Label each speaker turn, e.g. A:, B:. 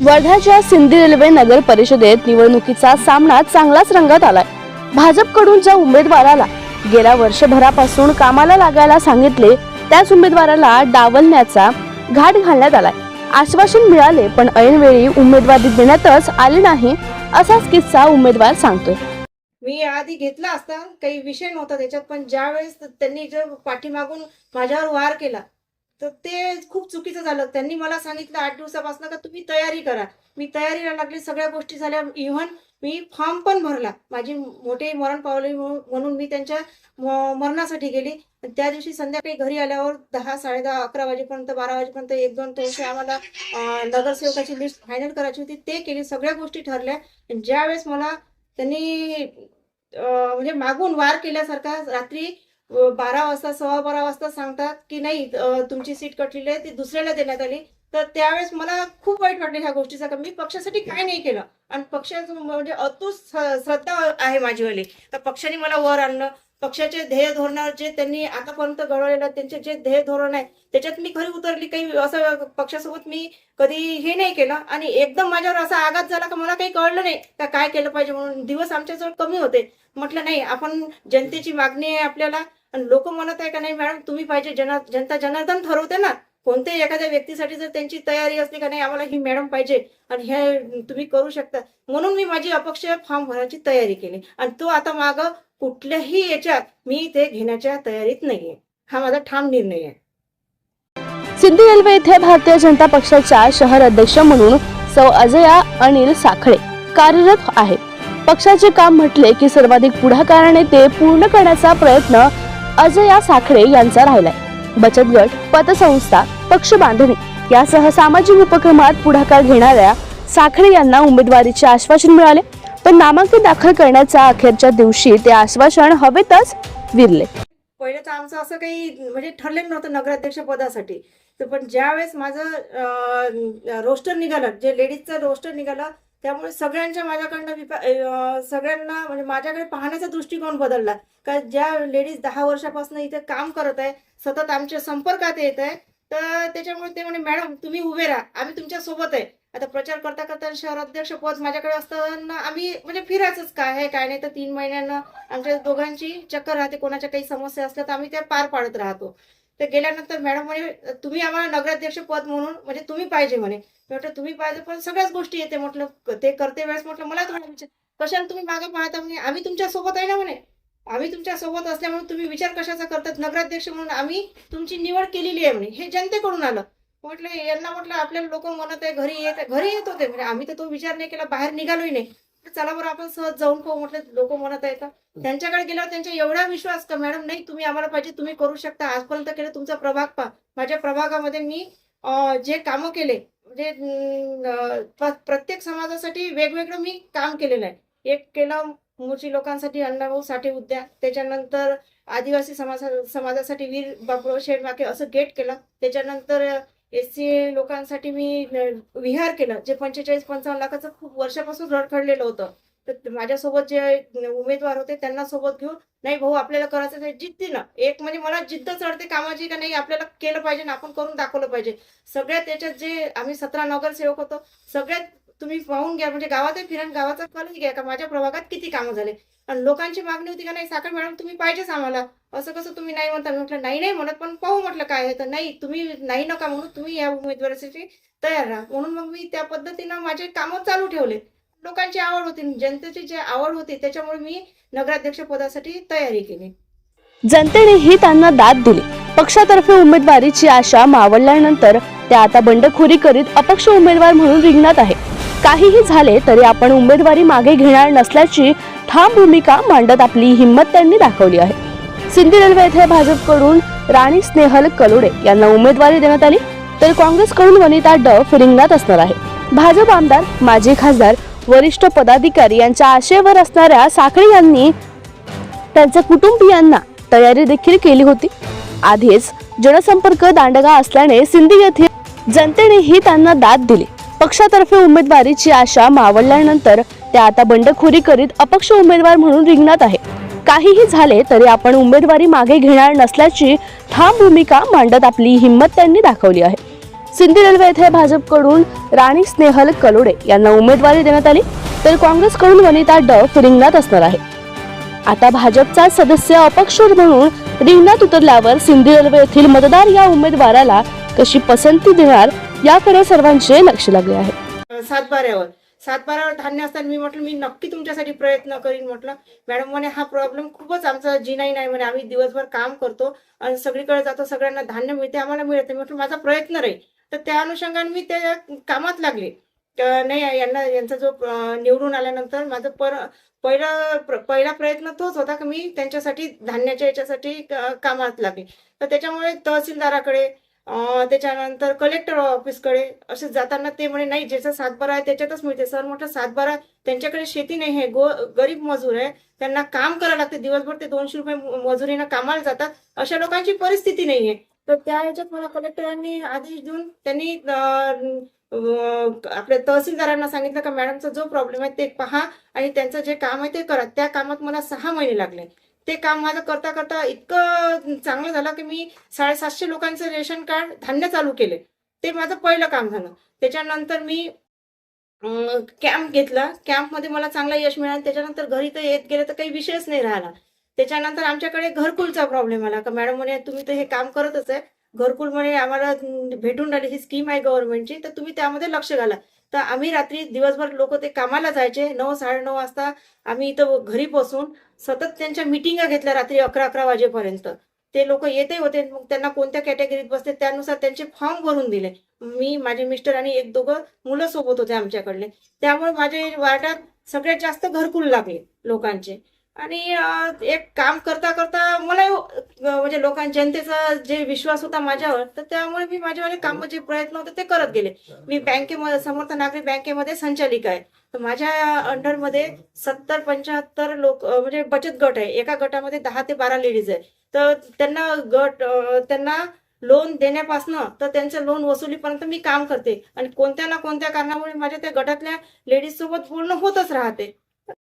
A: वर्ध्याच्या सिंधी रेल्वे नगर परिषदेत निवडणुकीचा सामना चांगलाच रंगात आलाय. भाजपकडून ज्या उमेदवाराला गेल्या वर्षभरापासून कामाला लागायला सांगितले त्याच उमेदवाराला डावलण्याचा घाट घालण्यात आलाय. आश्वासन मिळाले पण ऐनवेळी उमेदवारी देण्यातच आले नाही असाच किस्सा उमेदवार सांगतोय.
B: मी आधी घेतला असता काही विषय नव्हता त्याच्यात पण ज्या वेळेस त्यांनी जर पाठीमागून माझ्यावर वार केला तर ते खूप चुकीचं झालं. त्यांनी मला सांगितलं आठ दिवसापासून का तुम्ही तयारी करा. मी तयारीला लागली सगळ्या गोष्टी झाल्या. इव्हन मी फॉर्म पण भरला. माझी मोठे मरण पावले म्हणून मी त्यांच्या म- मरणासाठी गेली. त्या दिवशी संध्याकाळी घरी आल्यावर दहा साडे दहा अकरा वाजेपर्यंत बारा वाजेपर्यंत एक दोन दिवशी आम्हाला नगरसेवकाची लिस्ट फायनल करायची होती. ते केली सगळ्या गोष्टी ठरल्या. ज्यावेळेस मला त्यांनी म्हणजे मागून वार केल्यासारखा रात्री बारा वाजता सव्वा बारा वाजता सांगतात की नाही तुमची सीट कटलेली आहे ती दुसऱ्याला देण्यात आली. तर त्यावेळेस मला खूप वाईट वाटलं ह्या गोष्टीचा. का मी पक्षासाठी काय नाही केलं. आणि पक्षाचं म्हणजे अतूट श्रद्धा आहे माझीवाली तर पक्षाने मला वर आणलं. पक्षाचे ध्येय धोरणावर जे त्यांनी आतापर्यंत घडवलेलं त्यांचे जे ध्येय धोरण आहे त्याच्यात मी खरी उतरली काही असं पक्षासोबत मी कधी हे नाही केलं. आणि एकदम माझ्यावर असा आघात झाला का मला काही कळलं नाही का काय केलं पाहिजे म्हणून दिवस आमच्याजवळ कमी होते. म्हटलं नाही आपण जनतेची मागणी आहे आपल्याला. आणि लोक म्हणत आहे का नाही मॅडम तुम्ही पाहिजे जन जनता जनार्दन ठरवते ना. कोणत्याही एखाद्या व्यक्तीसाठी जर त्यांची तयारी असली का नाही आम्हाला ही मॅडम पाहिजे आणि हे तुम्ही करू शकता. म्हणून मी माझी अपक्ष फॉर्म भरायची तयारी केली. आणि तो आता माग कुठल्याही याच्यात मी ते घेण्याच्या तयारीत नाहीये. हा माझा ठाम निर्णय आहे.
A: सिंधी रेल्वे येथे भारतीय जनता पक्षाच्या शहर अध्यक्ष म्हणून सौ अजया अनिल साखळे कार्यरत आहे. पक्षाचे काम म्हटले की सर्वाधिक पुढाकाराने ते पूर्ण करण्याचा प्रयत्न अजया साखळे यांचा राहिलाय. बचत गट पतसंस्था पक्ष बांधणी. यासह सामाजिक उपक्रमात पुढाकार घेणाऱ्या साखळे यांना उमेदवारीचे आश्वासन मिळाले. पण नामांकन दाखल करण्याच्या अखेरच्या दिवशी ते आश्वासन हवेतच विरले.
B: पहिले तर आमचं असं काही म्हणजे ठरलेलं नव्हतं नगराध्यक्ष पदासाठी. तर पण ज्यावेळेस माझं रोस्टर निघालं जे लेडीजचं रोस्टर निघालं त्यामुळे सगळ्यांच्या माझ्याकडनं सगळ्यांना म्हणजे माझ्याकडे पाहण्याचा दृष्टिकोन बदलला. कारण ज्या लेडीज दहा वर्षापासून इथे काम करत आहे सतत आमच्या संपर्कात येत आहे तर त्याच्यामुळे ते म्हणे मॅडम तुम्ही उभे राहा. आम्ही तुमच्यासोबत आहे. आता प्रचार करता करता शहराध्यक्ष पद माझ्याकडे असताना आम्ही म्हणजे फिरायचंच काय आहे काय नाही तर तीन महिन्यानं आमच्या दोघांची चक्कर राहते. कोणाच्या काही समस्या असल्या तर आम्ही त्या पार पाडत राहतो. तर गेल्यानंतर मॅडम म्हणे तुम्ही आम्हाला नगराध्यक्ष पद म्हणून म्हणजे तुम्ही पाहिजे म्हणे. म्हटलं तुम्ही पाहिजे पण सगळ्याच गोष्टी येते. म्हटलं ते करते वेळेस. म्हटलं मला तुम्हाला विचार. कशाला तुम्ही मागे पाहता म्हणे? आम्ही तुमच्यासोबत आहे ना म्हणे. आम्ही तुमच्यासोबत असल्यामुळे तुम्ही विचार कशाचा करतात? नगराध्यक्ष म्हणून आम्ही तुमची निवड केलेली आहे म्हणे. हे जनतेकडून आलं. म्हटलं यांना म्हटलं आपल्याला लोक म्हणत आहे घरी येत आहे. घरी येत होते. म्हणजे आम्ही तर तो विचार नाही केला. बाहेर निघालोही नाही. चला बरं आपण सहज जाऊन पाहू. म्हटलं लोक म्हणत आहेत. त्यांच्याकडे गेल्यावर त्यांच्या एवढा विश्वास का? मॅडम नाही तुम्ही आम्हाला पाहिजे तुम्ही करू शकता. आजपर्यंत केलं तुमचा प्रभाग पहा. माझ्या प्रभागामध्ये मी जे कामं केले म्हणजे प्रत्येक समाजासाठी वेगवेगळं मी काम केलेलं आहे. एक केलं मूळची लोकांसाठी अण्णाभाऊ साठे उद्यान त्याच्यानंतर आदिवासी समाजा समाजासाठी वीर बाबुराव शेडमाके असं गेट केलं. त्याच्यानंतर एस सी लोकांसाठी मी विहार केलं जे पंचेचाळीस पंचावन्न लाखाचं खूप वर्षापासून रडखडलेलं होतं. तर माझ्यासोबत जे उमेदवार होते त्यांना सोबत घेऊन नाही भाऊ आपल्याला करायचं आहे जिद्दीनं एक म्हणजे मला जिद्द चढते कामाची का नाही आपल्याला केलं पाहिजे आणि आपण करून दाखवलं पाहिजे. सगळ्यात त्याच्यात जे आम्ही सतरा नगरसेवक होतो सगळ्यात तुम्ही पाहून घ्या. म्हणजे गावातही फिरण गावाचा कॉलेज घ्या. का माझ्या प्रभागात किती कामं झाले. आणि लोकांची मागणी होती का नाही? साखर मॅडम तुम्ही पाहिजेच आम्हाला. असं कसं तुम्ही नाही म्हणता? मी म्हटलं नाही नाही म्हणत पण पाहू म्हटलं काय तर. नाही तुम्ही नाही नका म्हणून तुम्ही या उमेदवारीसाठी तयार राहा. म्हणून मग मी त्या पद्धतीनं माझे कामं चालू ठेवले. लोकांची आवड होती. जनतेची जी आवड होती त्याच्यामुळे मी नगराध्यक्ष पदासाठी तयारी केली.
A: जनतेने ही त्यांना दाद दिली. पक्षातर्फे उमेदवारीची आशा मावळल्यानंतर ते आता बंडखोरी करीत अपक्ष उमेदवार म्हणून रिंगणात आहे काहीही झाले तरी आपण उमेदवारी मागे घेणार नसल्याची ठाम भूमिका मांडत आपली हिंमत त्यांनी दाखवली आहे. सिंधी रेल्वे येथे भाजपकडून राणी स्नेहल कलोडे यांना उमेदवारी देण्यात आली. तर काँग्रेसकडून वनिता डफ रिंगणात असणार आहे. भाजप आमदार माजी खासदार वरिष्ठ पदाधिकारी यांच्या आशेवर असणाऱ्या साखळे यांनी त्यांच्या कुटुंबियांना तयारी देखील केली होती. आधीच जनसंपर्क दांडगा असल्याने सिंधी येथील जनतेनेही त्यांना दाद दिली. पक्षातर्फे उमेदवारीची आशा मावळल्यानंतर त्या आता बंडखोरी करीत अपक्ष उमेदवार म्हणून रिंगणात आहे. काहीही झाले तरी आपण उमेदवारी मागे घेणार नसल्याची ठाम भूमिका मांडत आपली हिंमत त्यांनी दाखवली आहे. सिंधी रेल्वे येथे भाजपकडून राणी स्नेहल कलोडे यांना उमेदवारी देण्यात आली. तर काँग्रेसकडून वनिता डफ रिंगणात असणार आहे. आता भाजपचा सदस्य अपक्ष म्हणून रिंगणात उतरल्यावर सिंधी रेल्वे येथील मतदार या उमेदवाराला कशी पसंती देणार याकडे सर्वांचे लक्ष लागले आहे.
B: सातबाऱ्यावर. सातबाऱ्यावर धान्य असताना मी म्हटलं मी नक्की तुमच्यासाठी प्रयत्न करीन म्हटलं. मॅडम म्हणे हा प्रॉब्लेम खूपच आमचा जिनाई नाही म्हणे. आम्ही दिवसभर काम करतो आणि सगळीकडे जातो सगळ्यांना धान्य मिळते आम्हाला मिळत नाही. म्हटलं माझा प्रयत्न राहील. तर त्या अनुषंगाने मी त्या कामात लागले. नाही यांना यांचा जो निवडून आल्यानंतर माझं पर पहिला पहिला प्रयत्न तोच होता की मी त्यांच्यासाठी धान्याच्या याच्यासाठी कामात लागले. तर त्याच्यामुळे तहसीलदाराकडे त्याच्यानंतर कलेक्टर ऑफिसकडे असे जाताना ते म्हणे नाही ज्याचा सातबारा आहे त्याच्यातच मिळते. सर म्हटलं सातबारा त्यांच्याकडे शेती नाही आहे गो गरीब मजूर आहे. त्यांना काम करावं लागते. दिवसभर ते दोनशे रुपये मजुरीनं कामाला जातात. अशा लोकांची परिस्थिती नाही आहे. तर त्या ह्याच्यात मला कलेक्टरांनी आदेश देऊन त्यांनी आपल्या तहसीलदारांना सांगितलं का मॅडमचा जो प्रॉब्लेम आहे ते पहा आणि त्यांचं जे काम आहे ते करा. त्या कामात मला सहा महिने लागले. ते काम माझं करता करता इतकं चांगलं झालं की मी साडेसातशे लोकांचं रेशन कार्ड धान्य चालू केले. ते माझं पहिलं काम झालं. त्याच्यानंतर मी कॅम्प घेतला. कॅम्पमध्ये मला चांगला यश मिळालं. त्याच्यानंतर घरी तर येत गेले तर काही विषयच नाही राहिला. त्याच्यानंतर आमच्याकडे घरकुलचा प्रॉब्लेम आला. का मॅडम म्हणे तुम्ही तर हे काम करतच आहे. घरकुल म्हणे आम्हाला भेटून राहिली ही स्कीम आहे गव्हर्नमेंटची तर तुम्ही त्यामध्ये लक्ष घाला. तर आम्ही रात्री दिवसभर लोक ते कामाला जायचे. नऊ साडेनऊ वाजता आम्ही इथं घरी बसून सतत त्यांच्या मिटिंगा घेतल्या रात्री अकरा अकरा वाजेपर्यंत. ते लोक येते होते. मग त्यांना कोणत्या कॅटेगरीत बसते त्यानुसार त्यांचे फॉर्म भरून दिले. मी माझे मिस्टर आणि एक दोघं मुलं सोबत होते आमच्याकडले. त्यामुळे माझे वार्डात सगळ्यात जास्त घरकुल लागले लोकांचे. आणि एक काम करता करता मला म्हणजे लोकां जनतेचा जे विश्वास होता माझ्यावर तर त्यामुळे मी माझ्यावाले काम जे प्रयत्न होते ते करत गेले. मी बँकेमध्ये समर्थ नागरिक बँकेमध्ये संचालिका आहे. तर माझ्या अंडरमध्ये सत्तर पंच्याहत्तर लोक म्हणजे बचत गट आहे. एका गटामध्ये दहा ते बारा लेडीज आहे. तर त्यांना गट त्यांना लोन देण्यापासनं तर त्यांचं लोन वसुलीपर्यंत मी काम करते. आणि कोणत्या ना कोणत्या कारणामुळे माझ्या त्या गटातल्या लेडीज सोबत बोलणं होतच राहते.